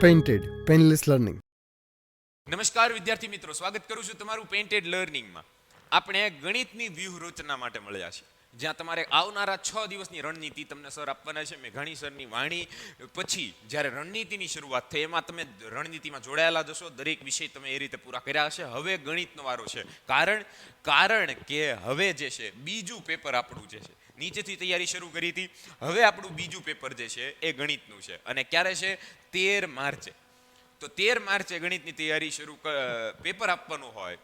Painted painless learning નમસ્કાર વિદ્યાર્થી મિત્રો, સ્વાગત કરું છું તમારું પેઇન્ટેડ લર્નિંગમાં આપણે ગણિતની વ્યૂહરચના માટે મળ્યા છીએ. જ્યાં તમારે આવનારા છ દિવસની રણનીતિ તમને સર આપવાના છે. મેં ઘણી સરની વાણી, પછી જ્યારે રણનીતિની શરૂઆત થઈ, એમાં તમે રણનીતિમાં જોડાયેલા જશો. દરેક વિષય તમે એ રીતે પૂરા કર્યા હશે. હવે ગણિતનો વારો છે. કારણ કારણ કે હવે જે છે, બીજું પેપર આપણું જે છે નીચેથી તૈયારી શરૂ કરી હતી. હવે આપણું બીજું પેપર જે છે એ ગણિતનું છે. અને ક્યારે છે? તેર માર્ચે. તો તેર માર્ચે ગણિતની તૈયારી શરૂ પેપર આપવાનું હોય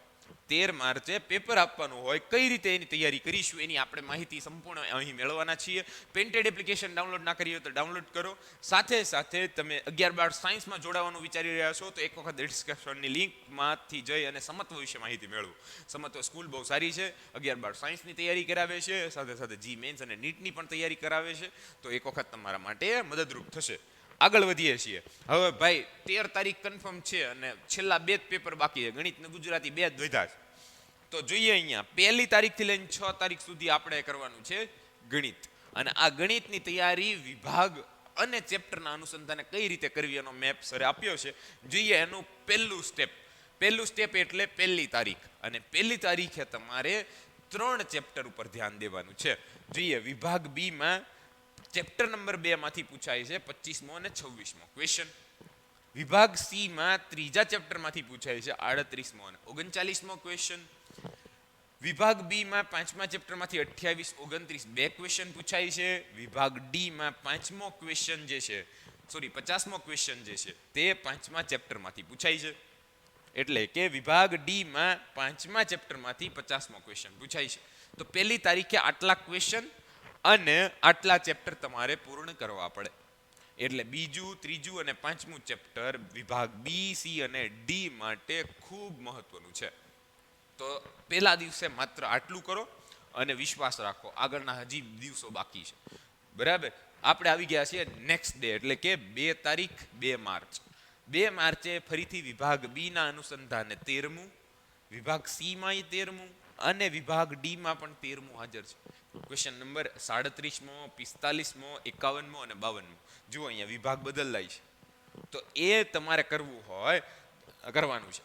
તેર માર્ચે પેપર આપવાનું હોય, કઈ રીતે એની તૈયારી કરીશું, એની આપણે માહિતી સંપૂર્ણ અહીં મેળવવાના છીએ. પેન્ટેડ એપ્લિકેશન ડાઉનલોડ ના કરી હોય તો ડાઉનલોડ કરો. સાથે સાથે તમે અગિયાર બાર સાયન્સમાં જોડાવાનું વિચારી રહ્યા છો, તો એક વખત ડિસ્કશનની લિંકમાંથી જઈ અને સમત્વ વિશે માહિતી મેળવો. સમત્વ સ્કૂલ બહુ સારી છે, અગિયાર બાર સાયન્સની તૈયારી કરાવે છે, સાથે સાથે જી મેન્સ અને નીટની પણ તૈયારી કરાવે છે, તો એક વખત તમારા માટે મદદરૂપ થશે. આગળ વધીએ છીએ. હવે ભાઈ, તેર તારીખ કન્ફર્મ છે અને છેલ્લા બે જ પેપર બાકી છે. ગણિત ને ગુજરાતી બે જ વધ્યા છે. તો જોઈએ અહીંયા, પહેલી તારીખથી લઈને છ તારીખ સુધી આપણે કરવાનું છે ગણિત. અને આ ગણિતની તૈયારી વિભાગ અને ચેપ્ટરના અનુસંધાને કઈ રીતે કરવી એનો મેપ સરે આપ્યો છે. જોઈએ એનું પહેલું સ્ટેપ પહેલું સ્ટેપ એટલે પહેલી તારીખ. અને પહેલી તારીખે તમારે ત્રણ ચેપ્ટર ઉપર ધ્યાન દેવાનું છે. જોઈએ, વિભાગ બી માં ચેપ્ટર નંબર બે માંથી પૂછાય છે, પચીસમો અને છવ્વીસમો. ક્વેશ્ચન વિભાગ સી માં ત્રીજા ચેપ્ટરમાંથી પૂછાય છે, આડત્રીસમો અને ઓગણચાલીસમો ક્વેશ્ચન વિભાગ બી માં પાંચમા ચેપ્ટરમાંથી અઠ્યાવીસ, ઓગણત્રીસ, બે ક્વેશ્ચન પૂછાય છે. વિભાગ ડી માં પાંચમો ક્વેશ્ચન જે છે સોરી પચાસમો ક્વેશ્ચન જે છે, તે પાંચમા ચેપ્ટરમાંથી પૂછાય છે. એટલે કે વિભાગ ડી માં પાંચમા ચેપ્ટરમાંથી પચાસમો ક્વેશ્ચન પૂછાય છે. તો પહેલી તારીખે આટલા ક્વેશ્ચન અને આટલા ચેપ્ટર તમારે પૂર્ણ કરવા પડે. એટલે બીજું, ત્રીજું અને પાંચમું ચેપ્ટર વિભાગ બી સી અને ડી માટે ખૂબ મહત્વનું છે. તો પહેલા દિવસે માત્ર આટલું કરો અને વિશ્વાસ રાખો, આગળના હજી દિવસો બાકી છે. બરાબર? આપણે આવી ગયા છીએ નેક્સ્ટ ડે એટલે કે બે તારીખ, બે માર્ચ. બે માર્ચે ફરીથી વિભાગ બી ના અનુસંધાને તેરમું, વિભાગ સીમાંય તેરમું અને વિભાગ ડી માં પણ તેરમું હાજર છે. ક્વેશ્ચન નંબર સાડત્રીસમો, પિસ્તાલીસમો, એકાવનમો અને બાવનમો. જુઓ અહીંયા વિભાગ બદલાય છે. તો એ તમારે કરવું હોય, કરવાનું છે.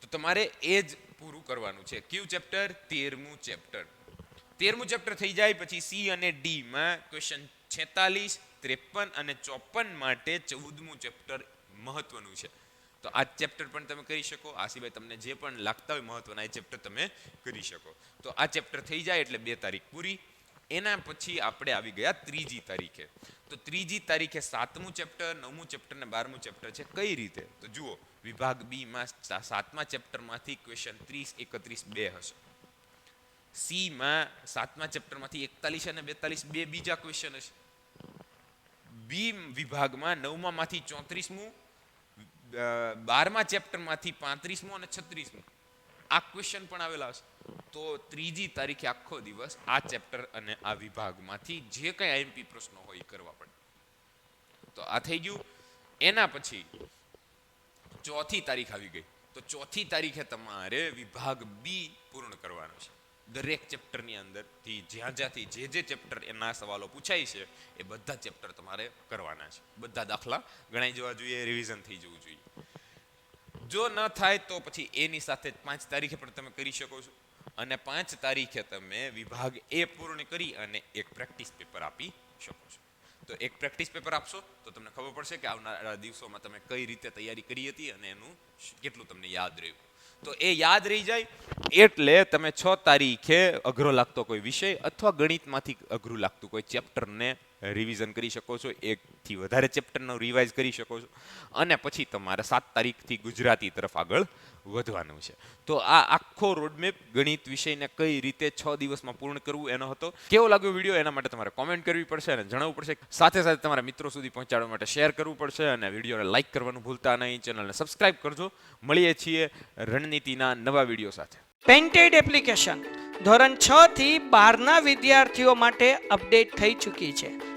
તો તમારે એ જ પૂરું કરવાનું છે. કયું ચેપ્ટર તેરમું ચેપ્ટર તેરમું ચેપ્ટર થઈ જાય પછી સી અને ડી માં ક્વેશ્ચન છેતાલીસ, ત્રેપન અને ચોપન માટે ચૌદમું ચેપ્ટર મહત્વનું છે. તો આ ચેપ્ટર પણ તમે કરી શકો. આ સિવાય તમને જે પણ લાગતા હોય મહત્વના, એ ચેપ્ટર તમે કરી શકો. તો આ ચેપ્ટર થઈ જાય એટલે બે તારીખ પૂરી. એના પછી આપણે આવી ગયા ત્રીજી તારીખે. તો ત્રીજી તારીખે સાતમું ચેપ્ટર નવમું ચેપ્ટર ને બારમું ચેપ્ટર છે કઈ રીતે? તો જુઓ, વિભાગ બી માં સા- સાતમા ચેપ્ટરમાંથી ક્વેશ્ચન ત્રીસ, એકત્રીસ, બે હશે. સી માં સાતમા ચેપ્ટરમાંથી એકતાલીસ અને બેતાલીસ, બે બીજા ક્વેશ્ચન હશે. બી વિભાગમાં નવમામાંથી ચોત્રીસમું બારમા ચેપ્ટરમાંથી પાંત્રીસમો અને છત્રીસમો. આ ક્વેશ્ચન પણ આવેલા હશે. તો ત્રીજી તારીખે આખો દિવસ આ ચેપ્ટર અને આ વિભાગમાંથી જે કંઈ આઈએમપી પ્રશ્નો હોય કરવા પડે. તો આ થઈ ગયું. એના પછી ચોથી તારીખ આવી ગઈ. તો ચોથી તારીખે તમારે વિભાગ બી પૂર્ણ કરવાનો છે. દરેક ચેપ્ટરની અંદરથી, જ્યાં જ્યાંથી જે જે ચેપ્ટર એના સવાલો પૂછાય છે, એ બધા ચેપ્ટર તમારે કરવાના છે. બધા દાખલા ગણાઈ જવા જોઈએ રિવિઝન થઈ જવું જોઈએ. જો ન થાય તો પછી એની સાથે પાંચ તારીખે પણ તમે કરી શકો છો. અને પાંચ તારીખે તમે વિભાગ એ પૂર્ણ કરી અને એક પ્રેક્ટિસ પેપર આપી શકો છો. તો એક પ્રેક્ટિસ પેપર આપશો તો તમને ખબર પડશે કે આવનારા દિવસોમાં તમે કઈ રીતે તૈયારી કરી હતી અને એનું કેટલું તમને યાદ રહ્યું. તો એ યાદ રહી જાય એટલે તમે છ તારીખે અઘરો લાગતો કોઈ વિષય અથવા ગણિતમાંથી અઘરું લાગતું કોઈ ચેપ્ટરને રિવિઝન કરી શકો છો, એકથી વધારે ચેપ્ટરનો રિવાઇઝ કરી શકો છો. અને પછી તમારે સાત તારીખથી ગુજરાતી તરફ આગળ વધવાનું છે. તો આ આખો રોડમેપ ગણિત વિષયને કઈ રીતે છ દિવસમાં પૂર્ણ કરવું એનો હતો, કેવો લાગ્યો વીડિયો એના માટે તમારે કોમેન્ટ કરવી પડશે અને જણાવવું પડશે. સાથે સાથે તમારા મિત્રો સુધી પહોંચાડવા માટે શેર કરવું પડશે અને વિડીયોને લાઇક કરવાનું ભૂલતા નહીં. ચેનલને સબસ્ક્રાઇબ કરજો. મળીએ છીએ રણનીતિના નવા વીડિયો સાથે. પેન્ટેડ એપ્લિકેશન ધોરણ છ થી બારના વિદ્યાર્થીઓ માટે અપડેટ થઈ ચૂકી છે.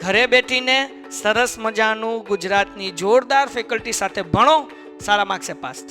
ઘરે બેઠીને સરસ મજાનું ગુજરાતની જોરદાર ફેકલ્ટી સાથે ભણો સારા માર્ક્સે પાસ થાય